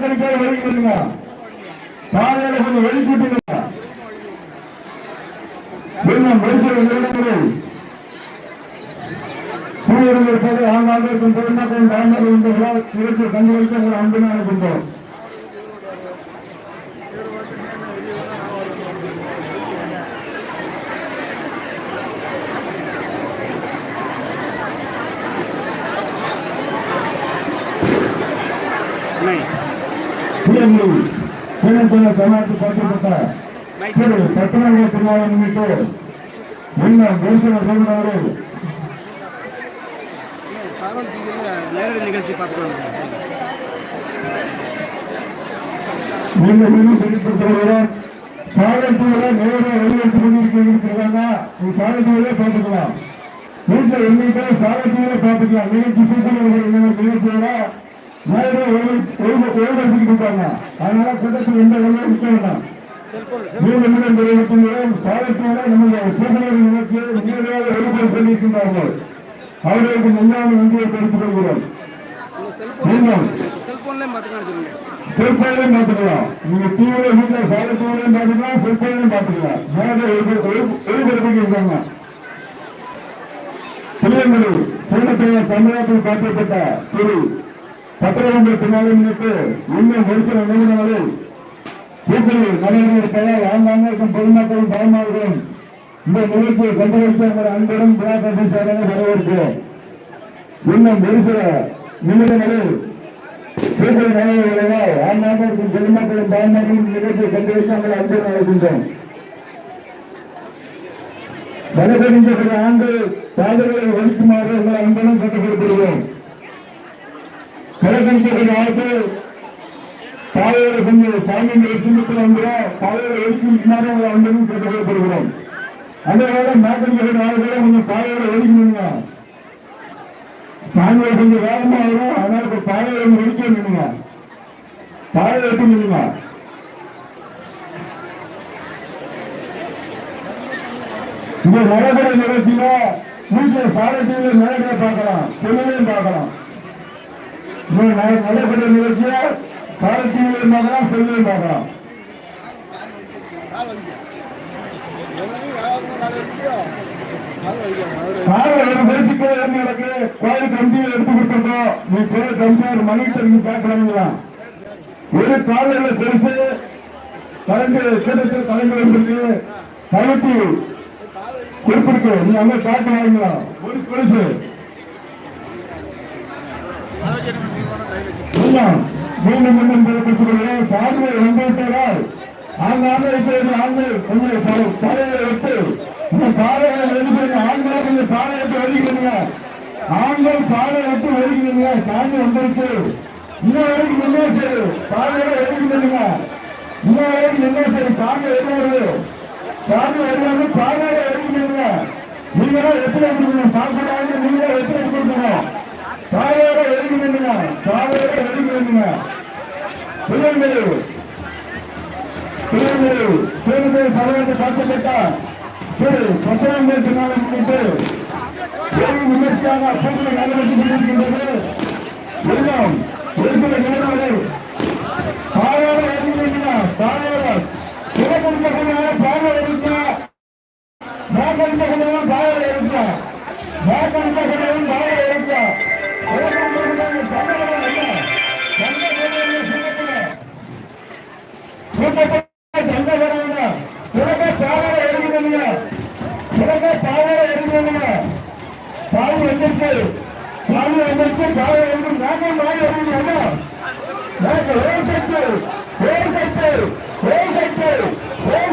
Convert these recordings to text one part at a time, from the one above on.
வாக்கெடுக்க வெளிக்கிட்டுங்க காலையில கொஞ்சம் வெளிக்கிட்டுங்க இன்னும் மனுஷன் நிறுவனங்கள் தூயர்கள் இருப்பது ஆண்டாக ಇಲ್ಲಿ ಶ್ರೀಮಂತನ ಸಮಾಜ ಪಾಲ್ಗೊಳ್ಳುತ್ತಾ ಸರಿ ಪಟ್ಟಣಗಳ ಚುನಾವಣೆ ಬಿಟ್ಟು ನಿಮ್ಮ ದೇಶದ ಗೌರವರು நிகழ்ச்சி பார்த்துக்கலாம் சாரத்தியில நேர வழியெடுத்து கொண்டிருக்கிறாங்க சாரத்தியிலே பார்த்துக்கலாம். வீட்டுல என்னைக்கா சாரத்தியிலே பார்த்துக்கலாம். நிகழ்ச்சி கூட்டணி நிகழ்ச்சியோட கொடுத்தாங்க அதனால கூட்டத்தில் எந்த அளவு இருக்க வேண்டாம். சாதத்தோட நம்முடைய கூட்டணி நிகழ்ச்சியை உடனடியாக ஏற்பாடு பண்ணியிருக்கின்றார்கள். அவர்களுக்கு முன்னாள் பத்திரமன்ற பின்னாலே இன்னும் ஒரு சில நிமிடங்களில் கூட்டணி நடைபெறுவதற்காக ஆங்காங்க இருக்கும் பொதுமக்களும் இந்த நிகழ்ச்சியை கண்டுபிடித்து எங்கள் அன்பரும் பிளாக் சாராக இன்னும் ஒரு சில நிமிடங்களில் கூட்டணி நடைபெறுவதால் ஆங்காங்க இருக்கும் பொதுமக்களும் தாய்மார்களும் நிகழ்ச்சியை கண்டுபிடித்து எங்கள் அன்பரும் அழைக்கின்றோம் வலதறிந்த ஆண்டு பாதைகளை ஒழிக்குமாறு எங்கள் ಕಳೆದಂತದ ಮಾತು ತಾವೆಯರ ಬಂದು சாமி நரசிம்மத்தில் வந்துடும் தாயோட ஒதுக்கினாரோ அந்தனும் கேட்டுக்கொள்ளப்படுகிறோம் அதனால நாட்டிற்கு நாலு உங்க தாயோட ஒதுக்கணுங்க சாமியை கொஞ்சம் வேகமா வரும். அதனால இப்ப தாயோட ஒதுக்க நின்னுங்க. தாயோட எப்படி நின்னுங்க? இங்க நடக்கிற நிகழ்ச்சியில வீட்டுல சாரட்டியில நடக்கிற பார்க்கலாம். செல்லுலையும் பார்க்கலாம். நடைபெற்ற நிகழ்ச்சியை சாரதி மூலியமாக செல்லியமாக பேசிக்க எனக்கு கோயில் கம்பியில் எடுத்து கொடுத்துருக்கோம் நீ கோயில் கம்பியார் மணிக்கு நீங்க கேட்கலாங்களா ஒரு காலையில பெருசு கரண்ட் கிட்டத்தட்ட தலைமுறை இருக்கு தலைப்பு குறிப்பிட்டு நீ அங்க கேட்கலாங்களா ஒரு பெருசு எல்லாம் மீண்டும் மீண்டும் தெரிவித்துக் கொள்கிறேன் சார்பை வந்துவிட்டதால் ஆண்கள் உங்களை தலையை விட்டு இந்த பாறைகளை எழுதுங்க ஆண்களும் இந்த பாறையத்தை ஒதுக்கிறீங்க ஆண்கள் பாறை விட்டு ஒதுக்கிறீங்க சாமி வந்துருச்சு இன்னும் வரைக்கும் என்ன சரி பாறைகளை ஒதுக்கிறீங்க இன்னும் வரைக்கும் சாமி வருவாரு சாமி வருவாரு பாறைகளை ஒதுக்கிறீங்க நீங்களும் எத்தனை கொடுக்கணும் சாப்பிடாது நீங்களும் எத்தனை கொடுக்கணும் தாயோட எதுக்கு நின்றுங்க தாயோட எதுக்கு நின்றுங்க பிள்ளைங்களு பிள்ளைங்களு சிறுநீர் சலவத்தை பார்த்துக்கிட்டா திரு பத்தாம் தேதி நாளை முன்னிட்டு விமர்சையாக கூட்டணி நடைபெற்றுக் கொண்டிருக்கின்றது అంబేద్కర్ బాబు అంబేద్కర్ ఎందుకు నాకే నాకు మాట్లాడింది అన్న. నాకు ఏం చెప్పారు ఏం చెప్పారు ఏం చెప్పారు ఏం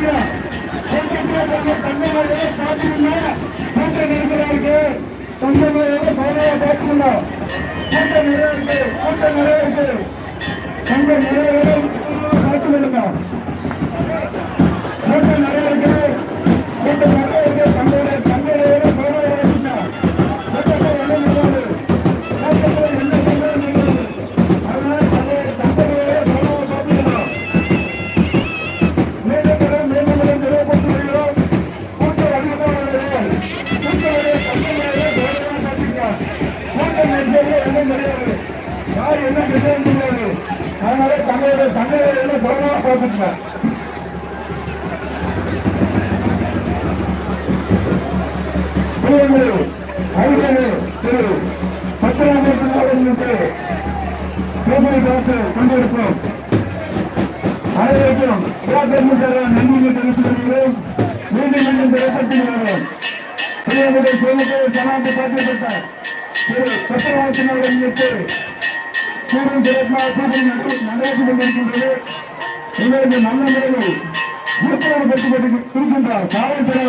கொஞ்சம் தங்கமாக பார்த்துக்கணும் கூட்டம் இருக்கு நிறைய இருக்கு கூட்டம் நிறைய இருக்கு தங்கம் நிறைய பார்த்துக்கணுங்க திருவள்ளூர் ஐநூறு திரு பத்திராமூர்த்தி அவர்களுக்கு பார்த்து கொண்டிருக்கிறோம் அனைவருக்கும் நன்றியை தெரிவித்துக் கொள்கிறோம். மீண்டும் மீண்டும் திரைப்பட்டுள்ளோம் திருவள்ளுவர் சேமிப்பு சமாந்தி பார்க்கப்பட்ட திரு பத்திராமூர்த்தி அவர்களுக்கு சூரியன் சிறப்பாக கூட்டணி நடைபெற்றுக் கொண்டிருக்கின்றது. இவரது நல்ல முறையில் இருக்கின்றார் காவல்துறை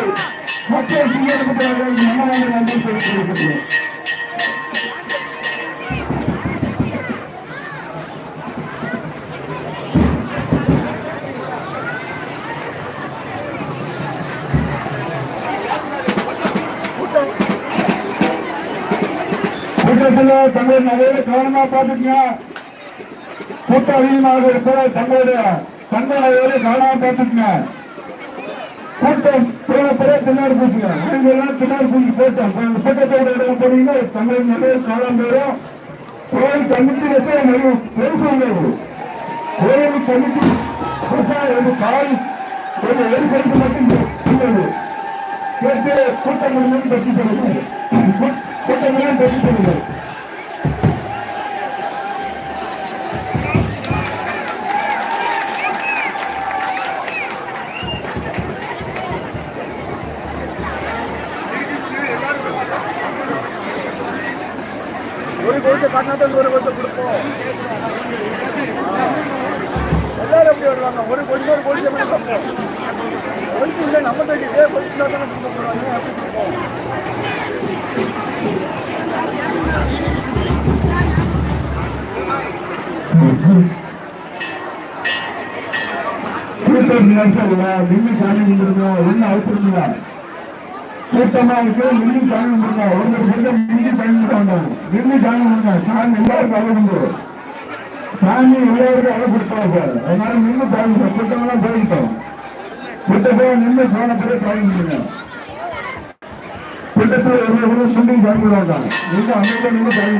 மக்கள் தீயணைப்புக்காரர்கள் மன்னராக நன்றி தெரிவித்திருக்கின்றனர் கூட்டத்தில் தங்கள் நிறைய கவனமா பார்த்துக்கங்க. கூட்டம் அதிகமாக இருப்பதால் தங்களுடைய தங்களை கவனமா பார்த்துக்கங்க. கூட்டம் பிறகு தின்னாடு பூசுங்க அங்கெல்லாம் தின்னாடு பூசி போட்டோம். பக்கத்தோட இடம் போனீங்கன்னா தமிழ் நிறைய காலம் பேரும் கோயில் கமிட்டி வசதி நிறைய பெருசு உள்ளது கோயில் கமிட்டி பெருசா ஒரு கால் ஒரு ஏழு பெருசு மட்டும் உள்ளது கேட்டு கூட்டம் முடியும் பற்றி சொல்லுங்க. கூட்டம் முடியும் பற்றி சொல்லுங்க. ஒரு கோயத்தை காட்டினா ஒரு கொஞ்சம் கொடுப்போம். எல்லாரும் எப்படி வருவாங்க? ஒரு கொஞ்சம் ஒரு கோடி மட்டும் கொடுப்போம். கொஞ்சம் இல்லை நம்ம தட்டிட்டு கொலுசு தான் தானே கொடுக்க போகிறாங்க அப்படி கொடுப்போம் கூட்டம் நெரிசல்ல நின்று சாமி கும்பிடுங்க என்ன அவசரம் இல்லை. கூட்டமா இருக்கு நின்று சாமி கும்பிடுங்க ஒருத்தர் கொஞ்சம் நின்று சாமி கும்பிட வேண்டாம் நின்று சாமி கும்பிடுங்க சாமி எல்லாருக்கும் அழகு உண்டு. சாமி எல்லாருக்கும் அழகு கொடுப்பாங்க. அதனால நின்று சாமி கூட்டமெல்லாம் போயிட்டோம். கூட்டத்தை நின்று போனப்பவே சாமி கும்பிடுங்க கூட்டத்தில் ஒரு ஒரு துண்டி சாமி கும்பிட வேண்டாம் நின்று அமைதியாக நின்று சாமி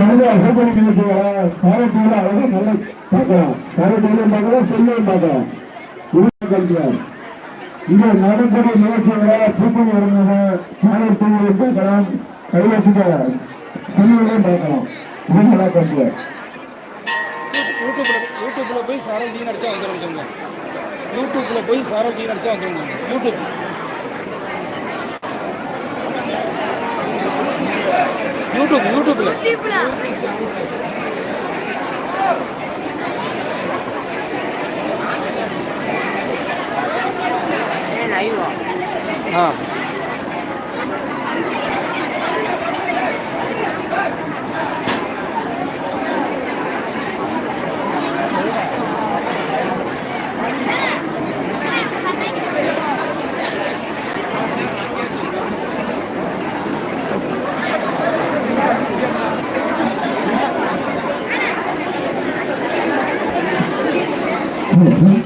மனித அகப்பணி நிகழ்ச்சிகளை சாரட்டியில் அழகாக நல்லா பார்க்கலாம். சாரட்டியிலும் பார்க்கலாம் செல்லையும் பார்க்கலாம். கல்வியார் இங்க நடக்கூடிய நிகழ்ச்சிகளை பூப்பணி வருங்க சாரட்டியிலும் பார்க்கலாம் கைவச்சுக்க செல்லையும் பார்க்கலாம். இது நல்லா கல்வியார் யூடியூப்ல யூடியூப்ல போய் சாரல் டீ அடிச்சா வந்துடும் யூடியூப்ல போய் சாரல் டீ அடிச்சா வந்துடும் யூடியூப். யூடியூப் யூடியூப்ல. ஆ. Mm-hmm.